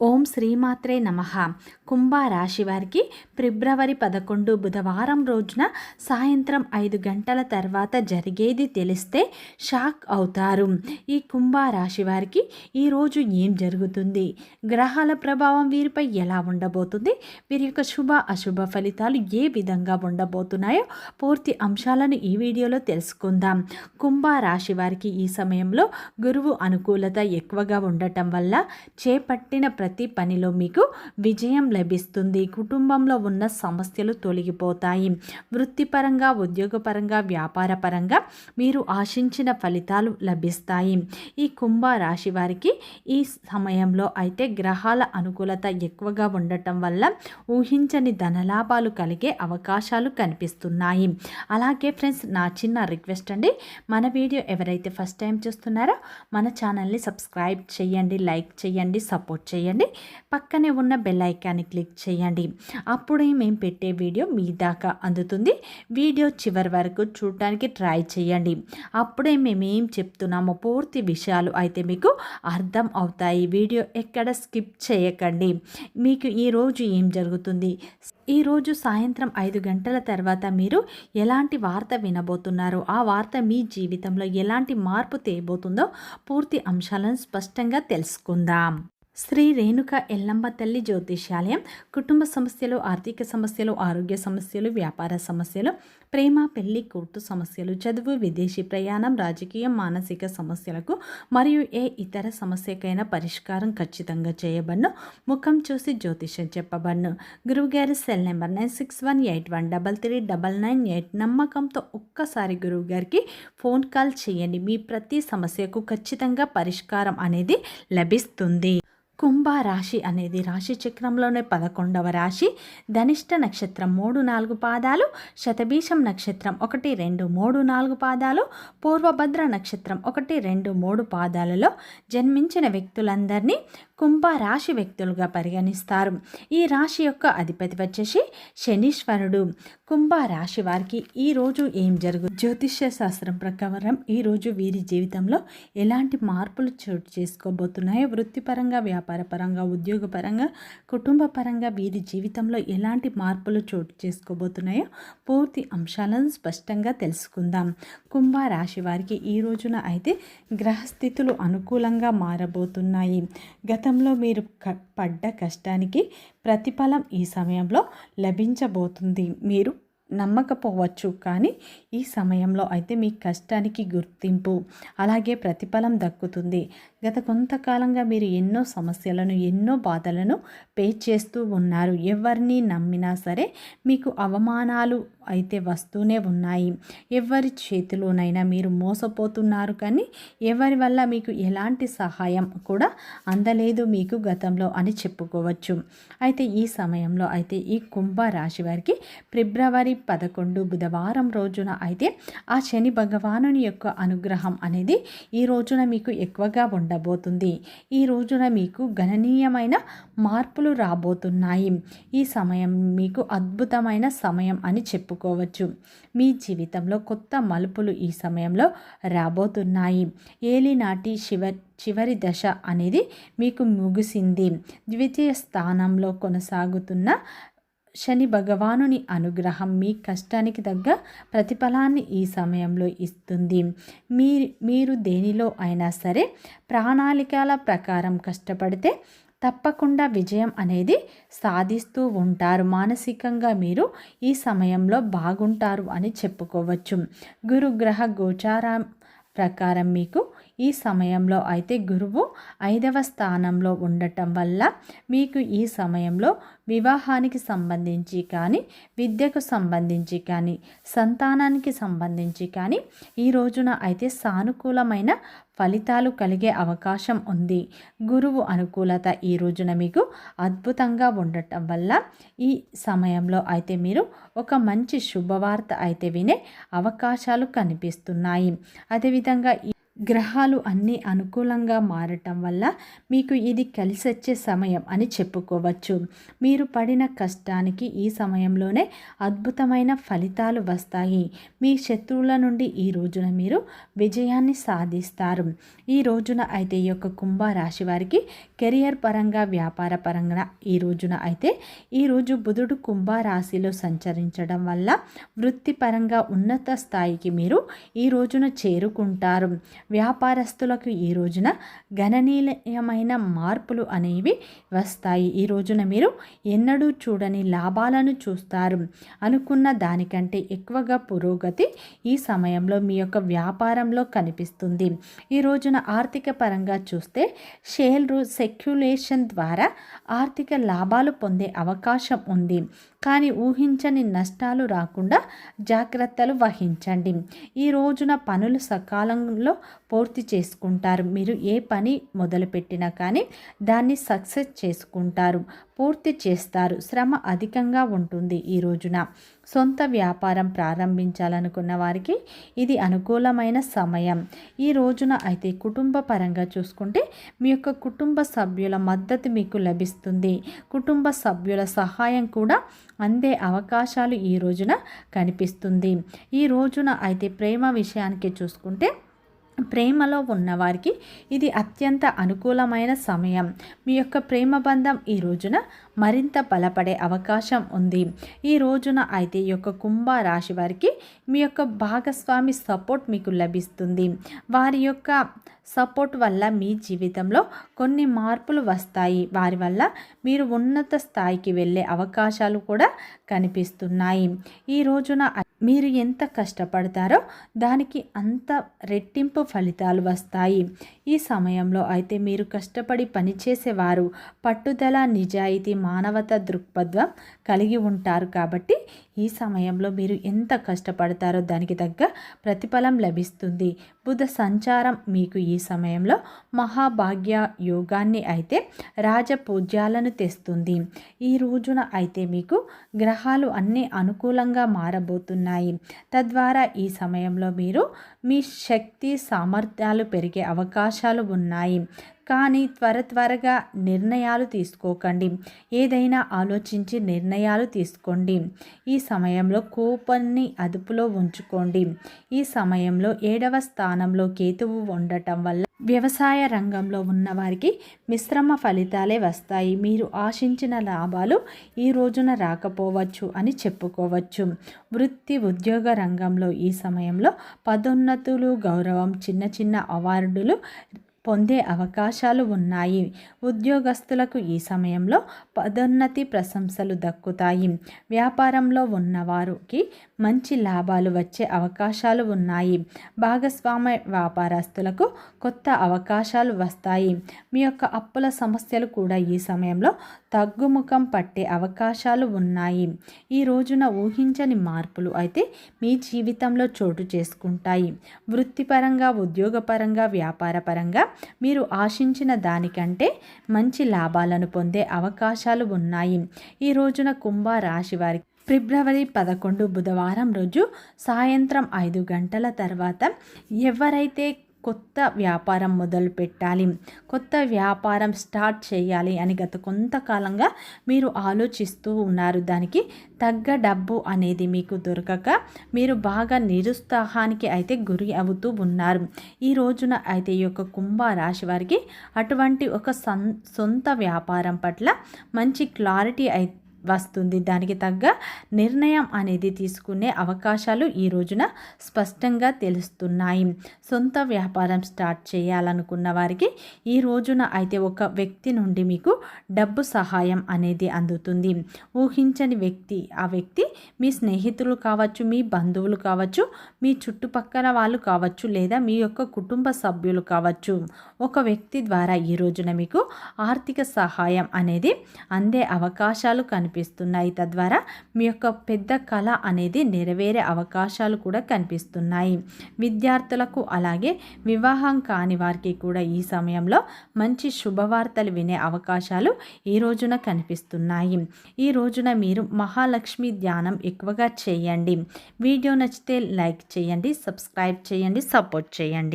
ఓం శ్రీమాత్రే నమ. కుంభరాశి వారికి ఫిబ్రవరి పదకొండు బుధవారం రోజున సాయంత్రం ఐదు గంటల తర్వాత జరిగేది తెలిస్తే షాక్ అవుతారు. ఈ కుంభరాశి వారికి ఈరోజు ఏం జరుగుతుంది? గ్రహాల ప్రభావం వీరిపై ఎలా ఉండబోతుంది? వీరి యొక్క శుభ అశుభ ఫలితాలు ఏ విధంగా ఉండబోతున్నాయో పూర్తి అంశాలను ఈ వీడియోలో తెలుసుకుందాం. కుంభరాశి వారికి ఈ సమయంలో గురువు అనుకూలత ఎక్కువగా ఉండటం వల్ల చేపట్టిన ప్రతి పనిలో మీకు విజయం లభిస్తుంది. కుటుంబంలో ఉన్న సమస్యలు తొలగిపోతాయి. వృత్తిపరంగా ఉద్యోగపరంగా వ్యాపారపరంగా మీరు ఆశించిన ఫలితాలు లభిస్తాయి. ఈ కుంభ రాశి వారికి ఈ సమయంలో అయితే గ్రహాల అనుకూలత ఎక్కువగా ఉండటం వల్ల ఊహించని ధనలాభాలు కలిగే అవకాశాలు కనిపిస్తున్నాయి. అలాగే ఫ్రెండ్స్ నా చిన్న రిక్వెస్ట్ అండి. మన వీడియో ఎవరైతే ఫస్ట్ టైం చూస్తున్నారో మన ఛానల్ని సబ్స్క్రైబ్ చేయండి లైక్ చేయండి సపోర్ట్ చేయండి. పక్కనే ఉన్న బెల్ ఐకాన్ని క్లిక్ చేయండి. అప్పుడే మేము పెట్టే వీడియో మీ దాకా అందుతుంది. వీడియో చివరి వరకు చూడటానికి ట్రై చేయండి. అప్పుడే మేము ఏం చెప్తున్నామో పూర్తి విషయాలు అయితే మీకు అర్థం అవుతాయి. వీడియో ఎక్కడ స్కిప్ చేయకండి. మీకు ఈరోజు ఏం జరుగుతుంది? ఈరోజు సాయంత్రం ఐదు గంటల తర్వాత మీరు ఎలాంటి వార్త వినబోతున్నారో? ఆ వార్త మీ జీవితంలో ఎలాంటి మార్పు తేయబోతుందో పూర్తి అంశాలను స్పష్టంగా తెలుసుకుందాం. శ్రీ రేణుక ఎల్లంబ తల్లి జ్యోతిష్యాలయం కుటుంబ సమస్యలు ఆర్థిక సమస్యలు ఆరోగ్య సమస్యలు వ్యాపార సమస్యలు ప్రేమ పెళ్ళి కోర్టు సమస్యలు చదువు విదేశీ ప్రయాణం రాజకీయం మానసిక సమస్యలకు మరియు ఏ ఇతర సమస్యకైనా పరిష్కారం ఖచ్చితంగా చేయబడును ముఖం చూసి జ్యోతిష్యం చెప్పబడను గురువుగారి cell number nine six one eight one double three double nine eight నమ్మకంతో ఒక్కసారి గురువుగారికి ఫోన్ కాల్ చేయండి. మీ ప్రతి సమస్యకు ఖచ్చితంగా పరిష్కారం అనేది లభిస్తుంది. కుంభ రాశి అనేది రాశి చక్రంలోనే పదకొండవ రాశి. ధనిష్ట నక్షత్రం మూడు నాలుగు పాదాలు శతభీషం నక్షత్రం ఒకటి రెండు మూడు నాలుగు పాదాలు పూర్వభద్ర నక్షత్రం ఒకటి రెండు మూడు పాదాలలో జన్మించిన వ్యక్తులందరినీ కుంభ రాశి వ్యక్తులుగా పరిగణిస్తారు. ఈ రాశి యొక్క అధిపతి వచ్చేసి శనీశ్వరుడు. కుంభ రాశి వారికి ఈరోజు ఏం జరుగు? జ్యోతిష్య శాస్త్రం ప్రకారం ఈరోజు వీరి జీవితంలో ఎలాంటి మార్పులు చోటు చేసుకోబోతున్నాయో వృత్తిపరంగా వ్యాపారపరంగా ఉద్యోగపరంగా కుటుంబ పరంగా వీరి జీవితంలో ఎలాంటి మార్పులు చోటు చేసుకోబోతున్నాయో పూర్తి అంశాలను స్పష్టంగా తెలుసుకుందాం. కుంభ రాశి వారికి ఈ రోజున అయితే గ్రహస్థితులు అనుకూలంగా మారబోతున్నాయి. గతంలో మీరు క పడ్డ కష్టానికి ప్రతిఫలం ఈ సమయంలో లభించబోతుంది. మీరు నమ్మకపోవచ్చు కానీ ఈ సమయంలో అయితే మీ కష్టానికి గుర్తింపు అలాగే ప్రతిఫలం దక్కుతుంది. గత కొంతకాలంగా మీరు ఎన్నో సమస్యలను ఎన్నో బాధలను పే చేస్తూ ఉన్నారు. ఎవరిని నమ్మినా సరే మీకు అవమానాలు అయితే వస్తూనే ఉన్నాయి. ఎవరి చేతిలోనైనా మీరు మోసపోతున్నారు కానీ ఎవరి వల్ల మీకు ఎలాంటి సహాయం కూడా అందలేదు మీకు గతంలో అని చెప్పుకోవచ్చు. అయితే ఈ సమయంలో అయితే ఈ కుంభ రాశి వారికి ఫిబ్రవరి పదకొండు బుధవారం రోజున అయితే ఆ శని భగవానుని యొక్క అనుగ్రహం అనేది ఈ రోజున మీకు ఎక్కువగా ఉండబోతుంది. ఈ రోజున మీకు గణనీయమైన మార్పులు రాబోతున్నాయి. ఈ సమయం మీకు అద్భుతమైన సమయం అని చెప్పుకోవచ్చు. మీ జీవితంలో కొత్త మలుపులు ఈ సమయంలో రాబోతున్నాయి. ఏలినాటి శివ చివరి దశ అనేది మీకు ముగిసింది. ద్వితీయ స్థానంలో కొనసాగుతున్న శని భగవానుని అనుగ్రహం మీ కష్టానికి తగ్గ ప్రతిఫలాన్ని ఈ సమయంలో ఇస్తుంది. మీ మీరు దేనిలో అయినా సరే ప్రణాళికల ప్రకారం కష్టపడితే తప్పకుండా విజయం అనేది సాధిస్తూ ఉంటారు. మానసికంగా మీరు ఈ సమయంలో బాగుంటారు అని చెప్పుకోవచ్చు. గురుగ్రహ గోచారం ప్రకారం మీకు ఈ సమయంలో అయితే గురువు ఐదవ స్థానంలో ఉండటం వల్ల మీకు ఈ సమయంలో వివాహానికి సంబంధించి కానీ విద్యకు సంబంధించి కానీ సంతానానికి సంబంధించి కానీ ఈ రోజున అయితే సానుకూలమైన ఫలితాలు కలిగే అవకాశం ఉంది. గురువు అనుకూలత ఈ రోజున మీకు అద్భుతంగా ఉండటం వల్ల ఈ సమయంలో అయితే మీరు ఒక మంచి శుభవార్త అయితే వినే అవకాశాలు కనిపిస్తున్నాయి. అదేవిధంగా గ్రహాలు అన్నీ అనుకూలంగా మారటం వల్ల మీకు ఇది కలిసి వచ్చే సమయం అని చెప్పుకోవచ్చు. మీరు పడిన కష్టానికి ఈ సమయంలోనే అద్భుతమైన ఫలితాలు వస్తాయి. మీ శత్రువుల నుండి ఈ రోజున మీరు విజయాన్ని సాధిస్తారు. ఈ రోజున అయితే ఈ యొక్క కుంభరాశి వారికి కెరియర్ పరంగా వ్యాపార పరంగా ఈ రోజున అయితే ఈరోజు బుధుడు కుంభరాశిలో సంచరించడం వల్ల వృత్తిపరంగా ఉన్నత స్థాయికి మీరు ఈ రోజున చేరుకుంటారు. వ్యాపారస్తులకు ఈ రోజున గణనీయమైన మార్పులు అనేవి వస్తాయి. ఈ రోజున మీరు ఎన్నడూ చూడని లాభాలను చూస్తారు. అనుకున్న దానికంటే ఎక్కువగా పురోగతి ఈ సమయంలో మీ యొక్క వ్యాపారంలో కనిపిస్తుంది. ఈ రోజున ఆర్థిక పరంగా చూస్తే షేర్ సెక్యులేషన్ ద్వారా ఆర్థిక లాభాలు పొందే అవకాశం ఉంది. కానీ ఊహించని నష్టాలు రాకుండా జాగ్రత్తలు వహించండి. ఈ రోజున పనులు సకాలంలో పూర్తి చేసుకుంటారు. మీరు ఏ పని మొదలుపెట్టినా కానీ దాన్ని సక్సెస్ చేసుకుంటారు. పూర్తి చేస్తారు. శ్రమ అధికంగా ఉంటుంది ఈ రోజున. సొంత వ్యాపారం ప్రారంభించాలనుకున్న వారికి ఇది అనుకూలమైన సమయం. ఈ రోజున అయితే కుటుంబ పరంగా చూసుకుంటే మీ యొక్క కుటుంబ సభ్యుల మద్దతు మీకు లభిస్తుంది. కుటుంబ సభ్యుల సహాయం కూడా అందే అవకాశాలు ఈ రోజున కనిపిస్తుంది. ఈ రోజున అయితే ప్రేమ విషయానికి చూసుకుంటే ప్రేమలో ఉన్నవారికి ఇది అత్యంత అనుకూలమైన సమయం. మీ యొక్క ప్రేమ బంధం ఈ రోజున మరింత బలపడే అవకాశం ఉంది. ఈ రోజున అయితే ఈ యొక్క కుంభ రాశి వారికి మీ యొక్క భాగస్వామి సపోర్ట్ మీకు లభిస్తుంది. వారి యొక్క సపోర్ట్ వల్ల మీ జీవితంలో కొన్ని మార్పులు వస్తాయి. వారి వల్ల మీరు ఉన్నత స్థాయికి వెళ్ళే అవకాశాలు కూడా కనిపిస్తున్నాయి. ఈ రోజున మీరు ఎంత కష్టపడతారో దానికి అంత రెట్టింపు ఫలితాలు వస్తాయి. ఈ సమయంలో అయితే మీరు కష్టపడి పనిచేసేవారు పట్టుదల నిజాయితీ మానవత దృక్పథం కలిగి ఉంటారు కాబట్టి ఈ సమయంలో మీరు ఎంత కష్టపడతారో దానికి తగ్గ ప్రతిఫలం లభిస్తుంది. బుధ సంచారం మీకు ఈ సమయంలో మహాభాగ్య యోగాన్ని అయితే రాజపూజ్యాలను తెస్తుంది. ఈ రోజున అయితే మీకు గ్రహాలు అన్నీ అనుకూలంగా మారబోతున్నాయి. తద్వారా ఈ సమయంలో మీరు మీ శక్తి సామర్థ్యాలు పెరిగే అవకాశాలు ఉన్నాయి. కానీ త్వర త్వరగా నిర్ణయాలు తీసుకోకండి. ఏదైనా ఆలోచించి నిర్ణయాలు తీసుకోండి. ఈ సమయంలో కోపాన్ని అదుపులో ఉంచుకోండి. ఈ సమయంలో ఏడవ స్థానంలో కేతువు ఉండటం వల్ల వ్యవసాయ రంగంలో ఉన్నవారికి మిశ్రమ ఫలితాలే వస్తాయి. మీరు ఆశించిన లాభాలు ఈ రోజున రాకపోవచ్చు అని చెప్పుకోవచ్చు. వృత్తి ఉద్యోగ రంగంలో ఈ సమయంలో పదోన్నతులు గౌరవం చిన్న చిన్న అవార్డులు పొందే అవకాశాలు ఉన్నాయి. ఉద్యోగస్తులకు ఈ సమయంలో పదోన్నతి ప్రశంసలు దక్కుతాయి. వ్యాపారంలో ఉన్నవారికి మంచి లాభాలు వచ్చే అవకాశాలు ఉన్నాయి. భాగస్వామ్య వ్యాపారస్తులకు కొత్త అవకాశాలు వస్తాయి. మీ యొక్క అప్పుల సమస్యలు కూడా ఈ సమయంలో తగ్గుముఖం పట్టే అవకాశాలు ఉన్నాయి. ఈ రోజున ఊహించని మార్పులు అయితే మీ జీవితంలో చోటు చేసుకుంటాయి. వృత్తిపరంగా ఉద్యోగపరంగా వ్యాపారపరంగా మీరు ఆశించిన దానికంటే మంచి లాభాలను పొందే అవకాశాలు ఉన్నాయి. ఈ రోజున కుంభ రాశి వారికి ఫిబ్రవరి పదకొండు బుధవారం రోజు సాయంత్రం ఐదు గంటల తర్వాత ఎవరైతే కొత్త వ్యాపారం మొదలు పెట్టాలి. కొత్త వ్యాపారం స్టార్ట్ చేయాలి అని గత కొంతకాలంగా మీరు ఆలోచిస్తూ ఉన్నారు. దానికి తగ్గ డబ్బు అనేది మీకు దొరకక మీరు బాగా నిరుత్సాహానికి అయితే గురి అవుతూ ఉన్నారు. ఈ రోజున అయితే ఈ యొక్క కుంభ రాశి వారికి అటువంటి ఒక సొంత వ్యాపారం పట్ల మంచి క్లారిటీ అయితే వస్తుంది. దానికి తగ్గ నిర్ణయం అనేది తీసుకునే అవకాశాలు ఈ రోజున స్పష్టంగా తెలుస్తున్నాయి. సొంత వ్యాపారం స్టార్ట్ చేయాలనుకున్న వారికి ఈ రోజున అయితే ఒక వ్యక్తి నుండి మీకు డబ్బు సహాయం అనేది అందుతుంది. ఊహించని వ్యక్తి ఆ వ్యక్తి మీ స్నేహితులు కావచ్చు మీ బంధువులు కావచ్చు మీ చుట్టుపక్కల వాళ్ళు కావచ్చు లేదా మీ యొక్క కుటుంబ సభ్యులు కావచ్చు. ఒక వ్యక్తి ద్వారా ఈ రోజున మీకు ఆర్థిక సహాయం అనేది అందే అవకాశాలు కనిపి కనిపిస్తున్నాయి. తద్వారా మీ యొక్క పెద్ద కళ అనేది నెరవేరే అవకాశాలు కూడా కనిపిస్తున్నాయి. విద్యార్థులకు అలాగే వివాహం కాని వారికి కూడా ఈ సమయంలో మంచి శుభవార్తలు వినే అవకాశాలు ఈ రోజున కనిపిస్తున్నాయి. ఈ రోజున మీరు మహాలక్ష్మి ధ్యానం ఎక్కువగా చేయండి. వీడియో నచ్చితే లైక్ చేయండి సబ్స్క్రైబ్ చేయండి సపోర్ట్ చేయండి.